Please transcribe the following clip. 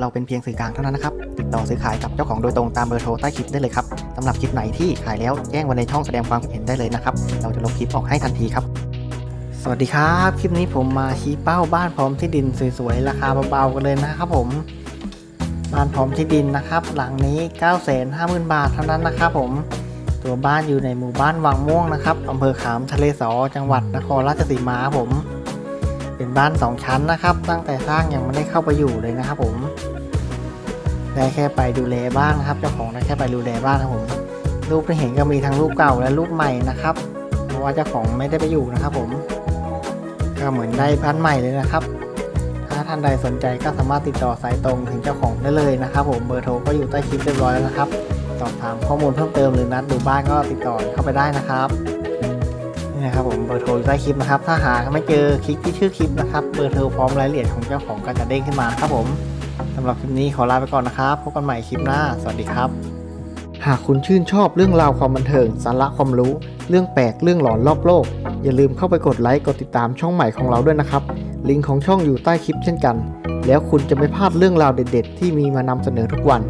เราเป็นเพียงสื่อกลางเท่านั้นนะครับ ติดต่อซื้อขายกับเจ้าของโดยตรงตามเบอร์โทรใต้คลิปได้เลยครับสำหรับคลิปไหนที่ขายแล้วแจ้งไว้ในช่องแสดงความคิดเห็นได้เลยนะครับ เราจะลบคลิปออกให้ทันทีครับ สวัสดีครับ คลิปนี้ผมมาชี้เป้าบ้านพร้อมที่ดินสวยๆ ราคาเบาๆกันเลยนะครับผม บ้านพร้อมที่ดินนะครับ หลังนี้ 9 5 0 0 0 0 บาทเท่านั้นนะครับผม ตัวบ้านอยู่ในหมู่บ้านวังม่วงนะครับอำเภอขามทะเลสอจังหวัดนครราชสีมาครับผม เป็นบ้าน 2 ชั้นนะครับ ตั้งแต่สร้างยังไม่ได้เข้าไปอยู่เลยนะครับผมได้แค่ไปดูแลบ้านนะครับเจ้าของได้แค่ไปดูแลบ้านครับผมรูปที่เห็นก็มีทั้งรูปเก่าและรูปใหม่นะครับ เพราะว่าเจ้าของไม่ได้ไปอยู่นะครับผมก็เหมือนได้บ้านใหม่เลยนะครับ ถ้าท่านใดสนใจก็สามารถติดต่อสายตรงถึงเจ้าของได้เลยนะครับ ผมเบอร์โทรก็อยู่ใต้คลิปเรียบร้อยแล้วนะครับสอบถามข้อมูลเพิ่มเติมหรือนัดดูบ้านก็ติดต่อเข้าไปได้นะครับ นี่นะครับผมเบอร์โทรใต้คลิปนะครับ ถ้าหาไม่เจอคลิกที่ชื่อคลิปนะครับเบอร์โทรพร้อมรายละเอียดของเจ้าของก็จะเด้งขึ้นมาครับผมสำหรับคลิปนี้ขอลาไปก่อนนะครับพบกันใหม่คลิปหน้า สวัสดีครับ หากคุณชื่นชอบเรื่องราวความบันเทิงสาระความรู้ เรื่องแปลกเรื่องหลอนรอบโลก อย่าลืมเข้าไปกดไลค์กดติดตามช่องใหม่ของเราด้วยนะครับลิงก์ของช่องอยู่ใต้คลิปเช่นกัน แล้วคุณจะไม่พลาดเรื่องราวเด็ด ๆ ที่มีมานำเสนอทุกวัน